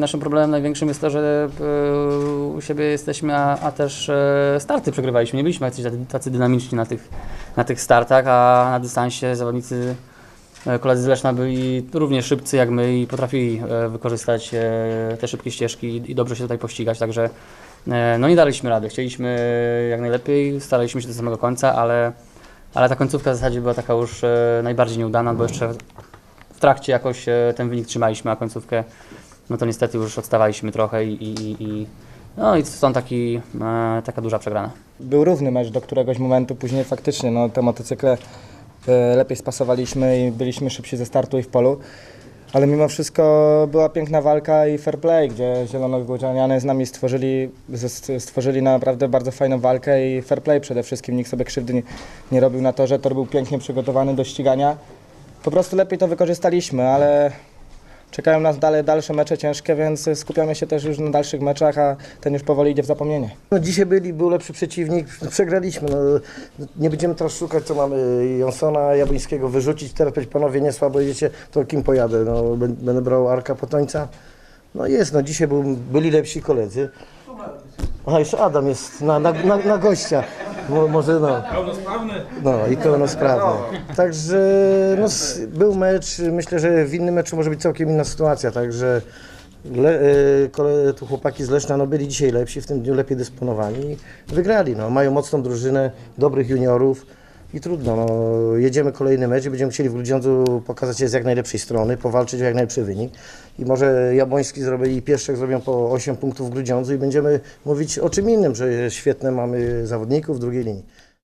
naszym problemem największym jest to, że e, u siebie jesteśmy, a, a też e, starty przegrywaliśmy. Nie byliśmy jacyś tacy- dynamiczni na tych, na tych startach, a na dystansie zawodnicy e, koledzy z Leszna byli równie szybcy jak my i potrafili wykorzystać te szybkie ścieżki i- dobrze się tutaj pościgać, także no nie daliśmy rady. Chcieliśmy jak najlepiej, staraliśmy się do samego końca, ale, ale ta końcówka w zasadzie była taka już najbardziej nieudana, bo jeszcze w trakcie jakoś ten wynik trzymaliśmy, a końcówkę no to niestety już odstawaliśmy trochę i, i, i- no i stąd taki, e, taka duża przegrana. Był równy mecz do któregoś momentu, później faktycznie no, te motocykle e, lepiej spasowaliśmy i byliśmy szybsi ze startu i w polu. Ale mimo wszystko była piękna walka i fair play, gdzie Zielonogórzanianie z nami stworzyli, stworzyli naprawdę bardzo fajną walkę i fair play przede wszystkim. Nikt sobie krzywdy nie, nie robił na torze, tor był pięknie przygotowany do ścigania. Po prostu lepiej to wykorzystaliśmy, ale czekają nas dalej, dalsze mecze ciężkie, więc skupiamy się też już na dalszych meczach, a ten już powoli idzie w zapomnienie. No dzisiaj byli, był lepszy przeciwnik, przegraliśmy. No, nie będziemy teraz szukać, co mamy Jonsona, Jabłońskiego wyrzucić. Teraz panowie, nie słabo jedziecie, to kim pojadę? No, bę- będę brał Arka Potońca. No jest, no dzisiaj był, byli lepsi koledzy. A jeszcze Adam jest na, na, na, na gościa. Mo, może no. No i pełnosprawny. Także no, był mecz, myślę, że w innym meczu może być całkiem inna sytuacja, także le, y, tu chłopaki z Leszna no, byli dzisiaj lepsi, w tym dniu lepiej dysponowani i wygrali. No. Mają mocną drużynę, dobrych juniorów i trudno. No. Jedziemy kolejny mecz i będziemy chcieli w Grudziądzu pokazać się z jak najlepszej strony, powalczyć o jak najlepszy wynik. I może Jabłoński zrobi i Pieszczek zrobią po 8 punktów w Grudziądzu i będziemy mówić o czym innym, że świetne mamy zawodników w drugiej linii.